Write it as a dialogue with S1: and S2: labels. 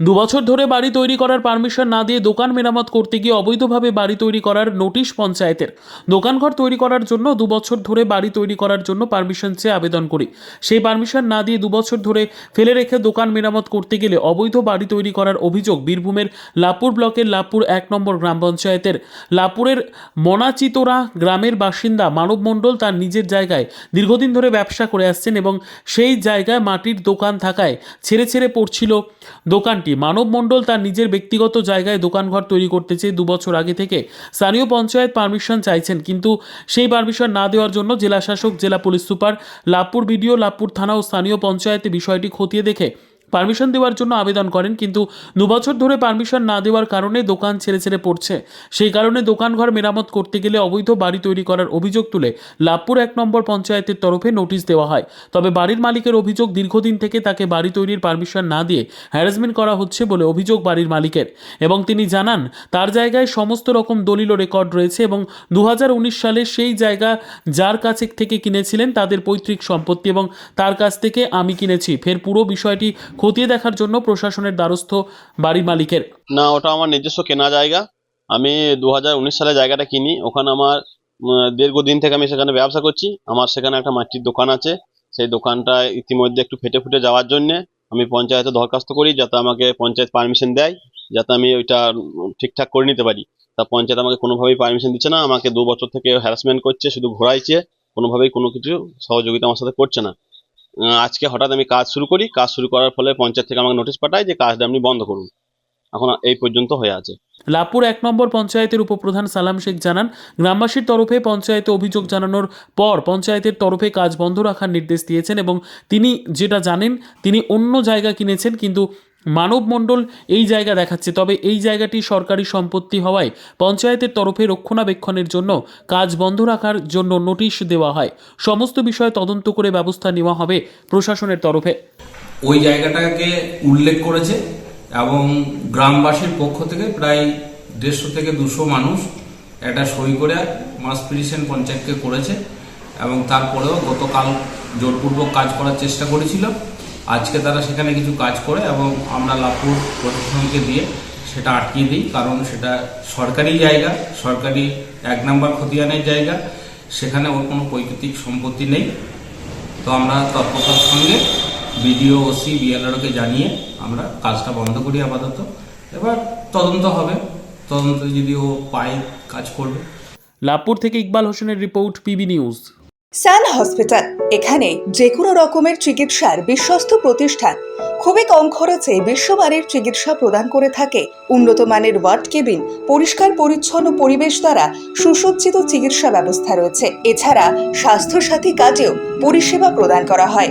S1: দুবছর ধরে বাড়ি তৈরি করার পারমিশন না দিয়ে দোকান মেরামত করতে গিয়ে অবৈধভাবে বাড়ি তৈরি করার নোটিশ পঞ্চায়েতের। দোকানঘর তৈরি করার জন্য দুবছর ধরে বাড়ি তৈরি করার জন্য পারমিশন চেয়ে আবেদন করি। সেই পারমিশন না দিয়ে দুবছর ধরে ফেলে রেখে দোকান মেরামত করতে গেলে অবৈধ বাড়ি তৈরি করার অভিযোগ বীরভূমের লাপুর ব্লকের লাপুর এক নম্বর গ্রাম পঞ্চায়েতের। লাপুরের মনাচিতোরা গ্রামের বাসিন্দা মানব মণ্ডল তার নিজের জায়গায় দীর্ঘদিন ধরে ব্যবসা করে আসছেন এবং সেই জায়গায় মাটির দোকান থাকায় ছেড়ে ছেড়ে পড়ছিল দোকানটি। মানব মণ্ডল তার নিজের ব্যক্তিগত জায়গায় দোকানঘর তৈরি করতে চেয়ে দু বছর আগে থেকে স্থানীয় পঞ্চায়েত পারমিশন চাইছেন। কিন্তু সেই পারমিশন না দেওয়ার জন্য জেলা শাসক জেলা police super Labhpur BDO Labhpur থানা ও স্থানীয় পঞ্চায়েতে বিষয়টি খতিয়ে দেখে পারমিশন দেওয়ার জন্য আবেদন করেন, কিন্তু দুবছর ধরে পারমিশন না দেওয়ার কারণে দোকান ছেড়ে ছেড়ে পড়ছে। সেই কারণে দোকানঘর মেরামত করতে গেলে অবৈধ বাড়ি তৈরি করার অভিযোগ তুলে লাভপুর এক নম্বর পঞ্চায়েতের তরফে নোটিশ দেওয়া হয়। তবে বাড়ির মালিকের অভিযোগ দীর্ঘদিন থেকে তাকে বাড়ি তৈরির পারমিশন না দিয়ে হ্যারাসমেন্ট করা হচ্ছে বলে অভিযোগ বাড়ির মালিকের। এবং তিনি জানান, তার জায়গায় সমস্ত রকম দলিল রেকর্ড রয়েছে এবং দু হাজার উনিশ সালে সেই জায়গা যার কাছে থেকে কিনেছিলেন তাদের পৈতৃক সম্পত্তি এবং তার কাছ থেকে আমি কিনেছি। ফের পুরো বিষয়টি খতিয়ে দেখার জন্য প্রশাসনের দ্বারস্থ বাড়ির মালিকের।
S2: না, ওটা আমার নিজস্ব কেনা জায়গা। আমি দু সালে জায়গাটা কিনি। ওখানে আমার দীর্ঘদিন থেকে আমি সেখানে ব্যবসা করছি। আমার সেখানে একটা মাটির দোকান আছে। সেই দোকানটা ইতিমধ্যে একটু ফেটে ফুটে যাওয়ার জন্যে আমি পঞ্চায়েতে দরখাস্ত করি, যাতে আমাকে পঞ্চায়েত পারমিশন দেয়, যাতে আমি ওইটা ঠিকঠাক করে নিতে পারি। তা পঞ্চায়েত আমাকে কোনোভাবেই পারমিশন দিচ্ছে না। আমাকে দু বছর থেকে হ্যারাসমেন্ট করছে, শুধু ঘোরাইছে। কোনোভাবেই কোনো কিছু সহযোগিতা আমার সাথে করছে না। আজকে হঠাৎ আমি কাজ শুরু করি। কাজ শুরু করার ফলে পঞ্চায়েত থেকে আমাকে নোটিশ পাঠায় যে কাজটা আপনি বন্ধ করুন। এখন এই পর্যন্ত হয়ে আছে।
S1: লাভপুর এক নম্বর পঞ্চায়েতের উপপ্রধান সালাম শেখ জানান গ্রামবাসীর তরফে পঞ্চায়েতে অভিযোগ জানানোর পর পঞ্চায়েতের তরফে কাজ বন্ধ রাখার নির্দেশ দিয়েছেন এবং তিনি যেটা জানেন তিনি অন্য জায়গা কিনেছেন কিন্তু মানব মণ্ডল এই জায়গা দেখাচ্ছে। তবে এই জায়গাটি সরকারি সম্পত্তি হওয়ায় পঞ্চায়েতের তরফে রক্ষণাবেক্ষণের জন্য কাজ বন্ধ রাখার জন্য নোটিশ দেওয়া হয়। সমস্ত বিষয়ে তদন্ত করে ব্যবস্থা নেওয়া হবে প্রশাসনের তরফে।
S3: ওই জায়গাটাকে উল্লেখ করেছে এবং গ্রামবাসীর পক্ষ থেকে প্রায় দেড়শো থেকে দুশো মানুষ একটা সই করে মাস পিটিশন পঞ্চায়েতকে করেছে এবং তারপরেও গতকাল জোরপূর্বক কাজ করার চেষ্টা করেছিল। আজকে তারা সেখানে কিছু কাজ করে এবং আমরা লাভপুর প্রশাসনকে দিয়ে সেটা আটকিয়ে দিই, কারণ সেটা সরকারি জায়গা, সরকারি এক নম্বর খতিয়ানের জায়গা, সেখানে ওর কোনো পৈতৃক সম্পত্তি নেই। তো আমরা তৎপরতার সঙ্গে বিডিও ওসি বিএলআরকে জানিয়ে আমরা কাজটা বন্ধ করি আপাতত। এবার তদন্ত হবে। তদন্ত যদি ও পায় কাজ করবে।
S1: লাভপুর থেকে ইকবাল হোসেনের report PB news.
S4: Sun hospital এখানে যে কোনো রকমের চিকিৎসার বিশ্বস্ত প্রতিষ্ঠান। খুবই কম খরচে বিশ্বমানের চিকিৎসা প্রদান করে থাকে। উন্নত মানের ওয়ার্ড কেবিন পরিষ্কার পরিচ্ছন্ন পরিবেশ দ্বারা সুসজ্জিত চিকিৎসা ব্যবস্থা রয়েছে। এছাড়া স্বাস্থ্যসাথী কাজেও পরিষেবা প্রদান করা হয়।